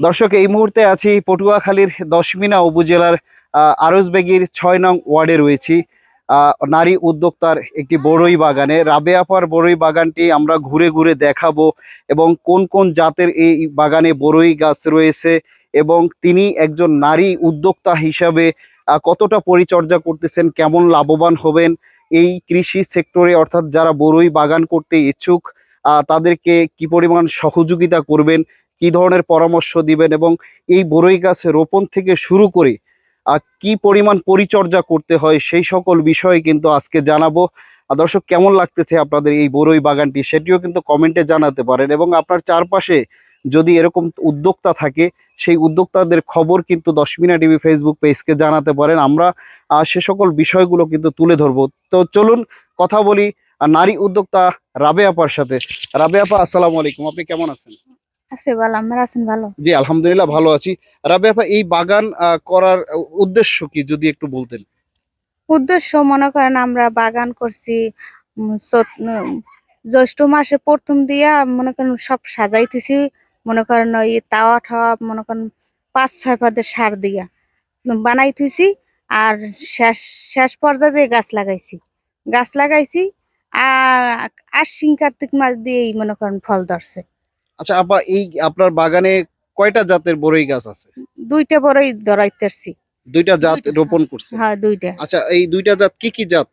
দর্শক, এই মুহূর্তে আছি পটুয়াখালীর দশমিনা উপজেলার আরসবেগির ছয় নং ওয়ার্ডে রয়েছি। নারী উদ্যোক্তার একটি বড়ই বাগানে। রাবেয়াপার বড়ই বাগানটি আমরা ঘুরে ঘুরে দেখাবো এবং কোন কোন জাতের এই বাগানে বড়ই গাছ রয়েছে এবং তিনি একজন নারী উদ্যোক্তা হিসাবে কতটা পরিচর্যা করতেছেন, কেমন লাভবান হবেন, এই কৃষি সেক্টরে অর্থাৎ যারা বড়ই বাগান করতে ইচ্ছুক তাদেরকে কি পরিমাণ সহযোগিতা করবেন, কি ধরনের পরামর্শ দিবেন এবং এই বড়ই গাছ রোপণ থেকে শুরু করে কি পরিমাণ পরিচর্যা করতে হয় সেই সকল বিষয়ে কিন্তু আজকে জানাব। দর্শক, কেমন লাগতেছে আপনাদের এই বড়ই বাগানটি সেটিও কিন্তু কমেন্টে জানাতে পারেন এবং আপনার চারপাশে যদি এরকম উদ্যোক্তা থাকে, সেই উদ্যোক্তাদের খবর কিন্তু দশমিনা টিভি ফেসবুক পেজকে জানাতে পারেন। আমরা সে সকল বিষয়গুলো কিন্তু তুলে ধরবো। তো চলুন কথা বলি নারী উদ্যোক্তা রাবে আপার সাথে। রাবে আপা আসসালামু আলাইকুম। আপনি কেমন আছেন? আছে ভালো আমরা আছেন ভালো। জি আলহামদুলিল্লাহ ভালো আছি। রাবে আপা এই বাগান করার উদ্দেশ্য কি যদি একটু বলতেন? উদ্দেশ্য মনে করেন আমরা বাগান করছি জ্যৈষ্ঠ মাসে প্রথম দিয়া মনে করেন সব সাজাইতেছি। মনে করেন ওই তাওয়া ঠাওয়া মনে করেন পাঁচ ছয় পাদের সার দিয়া বানাইতেছি। আর শেষ শেষ পর্যায়ে গাছ লাগাইছি। গাছ লাগাইছি আশ্বিন কার্তিক মাস দিয়েই মনে করেন ফল ধরছে। আচ্ছা আপা এই আপনার বাগানে কয়টা জাতের বড়ই গাছ আছে? দুইটা বড়ই ধরাইতেছি। দুইটা জাত রোপণ করছে? হ্যাঁ দুইটা। আচ্ছা এই দুইটা জাত কি কি জাত?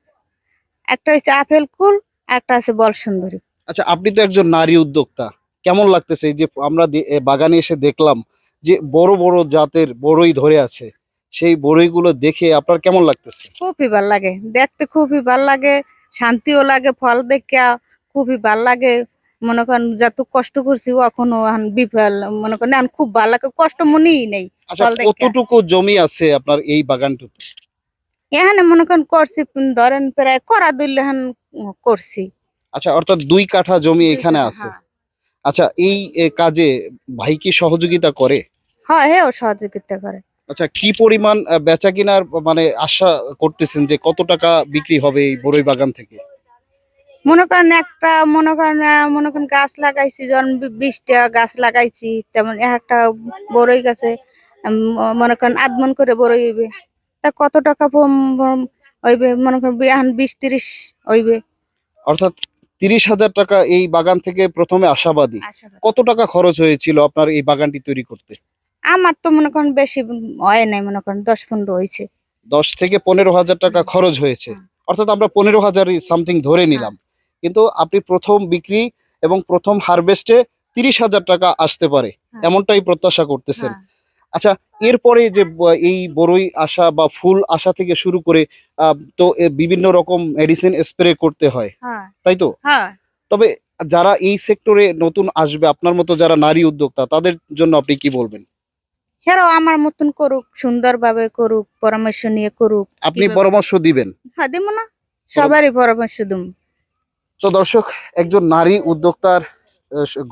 একটা হচ্ছে আপেল কুল একটা আছে বল সুন্দরী আচ্ছা আপনি তো একজন নারী উদ্যোক্তা। কেমন লাগতেছে এই যে আমরা বাগানে এসে দেখলাম যে বড় বড় জাতের বড়ই ধরে আছে সেই বড়ইগুলো দেখে আপনার কেমন লাগতেছে? খুবই ভালো লাগে দেখতে খুবই ভালো লাগে। শান্তিও লাগে ফল দেখে খুবই ভালো লাগে। মনে করেন যত কষ্ট করছি এখনও বিফল মনে করেন খুব ভালো লাগে কষ্ট মনেই নেই আচ্ছা। কতটুকু জমি আছে আপনার এই বাগানটুতে? এখানে মনে করেন করছি ধরেন প্রায় করা এখন করছি। আচ্ছা অর্থাৎ দুই কাঠা জমি এখানে আছে। হ্যাঁ। আচ্ছা এই কাজে ভাই কি সহযোগিতা করে? হ্যাঁ হ্যাঁ সহযোগিতা করে। আচ্ছা কি পরিমাণ বেচা কিনার মানে আশা করতেছেন যে কত টাকা বিক্রি হবে এই বড়ই বাগান থেকে? মনে করেন একটা মনে করেন মনে করেন গাছ লাগাইছি যখন বি- বিশটা গাছ লাগাইছি তেমন একটা বড়ই গাছে মনে করেন আদমন করে বড়ই হইবে। তা কত টাকা হইবে? মনে করেন এখন বিশ তিরিশ হইবে। অর্থাৎ তিরিশ হাজার টাকা এই বাগান থেকে প্রথমে আশাবাদী। কত টাকা খরচ হয়েছিল আপনার এই বাগানটি তৈরি করতে? আমার তো মনে করেন বেশি হয় নাই মনে করেন দশ পনেরো হয়েছে। দশ থেকে পনেরো হাজার টাকা খরচ হয়েছে। অর্থাৎ আমরা পনেরো হাজার সামথিং ধরে নিলাম। কিন্তু আপনি প্রথম বিক্রি এবং প্রথম হারভেস্টে তিরিশ হাজার টাকা আসতে পারে হ্যাঁ। এমনটাই প্রত্যাশা করতেছেন। হ্যাঁ। আচ্ছা এরপরে যে এই বড়ই আসা বা ফুল আসা থেকে শুরু করে তো বিভিন্ন রকম মেডিসিন স্প্রে করতে হয় হ্যাঁ। তাই তো? হ্যাঁ। তবে যারা এই সেক্টরে নতুন আসবে আপনার মতো যারা নারী উদ্যোক্তা তাদের জন্য আপনি কি বলবেন? হেরাও আমার মতন করুক সুন্দরভাবে করুক পরামর্শ নিয়ে করুক আপনি পরামর্শ দিবেন? হ্যাঁ দিব না। সবারই পরামর্শ দিম তো দর্শক একজন নারী উদ্যোক্তার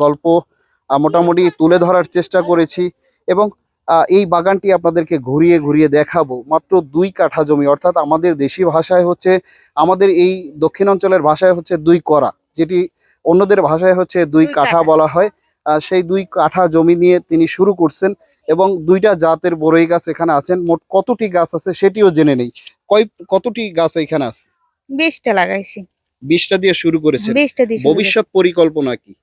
গল্প মোটামুটি তুলে ধরার চেষ্টা করেছি এবং এই বাগানটি আপনাদেরকে ঘুরিয়ে ঘুরিয়ে দেখাবো। মাত্র দুই কাঠা জমি অর্থাৎ আমাদের দেশি ভাষায় হচ্ছে আমাদের এই দক্ষিণ অঞ্চলের ভাষায় হচ্ছে দুই করা যেটি অন্যদের ভাষায় হচ্ছে দুই কাঠা। বলা হয়। সেই দুই কাঠা জমি নিয়ে তিনি শুরু করছেন এবং দুইটা জাতের বড়ই গাছ এখানে আছেন। মোট কতটি গাছ আছে সেটিও জেনে নেই। কয় কতটি গাছ এখানে আছে? বিশটা লাগাইছি। বিশটা দিয়ে শুরু করেছেন। বিশটা দিয়ে ভবিষ্যৎ পরিকল্পনা কি?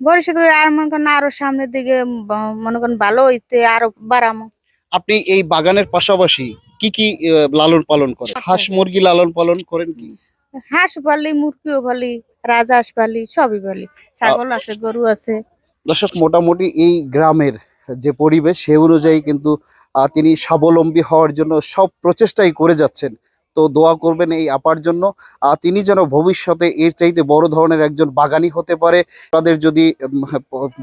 ভবিষ্যৎ আর মনে করেন আরও সামনের দিকে মনে করেন ভালো হইতে আরও বাড়ামো। আপনি এই বাগানের পাশাপাশি কি কি লালন পালন করেন। হাঁস মুরগি লালন পালন করেন কি? হাঁস পালি মুরগিও পালি রাজহাঁস পালি সবই পালি। ছাগল আছে গরু আছে। দর্শক, মোটামুটি এই গ্রামের যে পরিবেশ, সে অনুযায়ী কিন্তু তিনি স্বাবলম্বী হওয়ার জন্য সব প্রচেষ্টাই করে যাচ্ছেন। তো দোয়া করবেন এই আপার জন্য। তিনি যেন ভবিষ্যতে এর চাইতে বড় ধরনের একজন বাগানি হতে পারে। তাদের যদি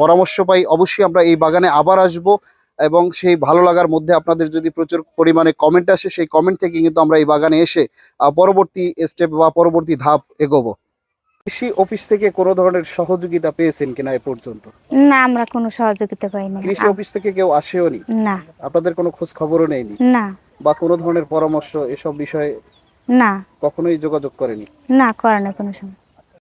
পরামর্শ পাই, অবশ্যই আমরা এই বাগানে আবার আসব এবং সেই ভালো লাগার মধ্যে আপনাদের যদি প্রচুর পরিমাণে কমেন্ট আসে, সেই কমেন্ট থেকে কিন্তু আমরা এই বাগানে এসে পরবর্তী স্টেপ বা পরবর্তী ধাপ এগোবো। কৃষি অফিস থেকে কোনো ধরনের সহযোগিতা পেয়েছেন কিনা এ পর্যন্ত? না আমরা কোনো সহযোগিতা পাইনি। কৃষি অফিস থেকে কেউ আসেওনি না? আপনাদের কোনো খোঁজ খবরও নেয়নি? না। বা কোনো ধরনের পরামর্শ এসব বিষয়ে না। কখনোই যোগাযোগ করেনি? না করে না কোনো সময়।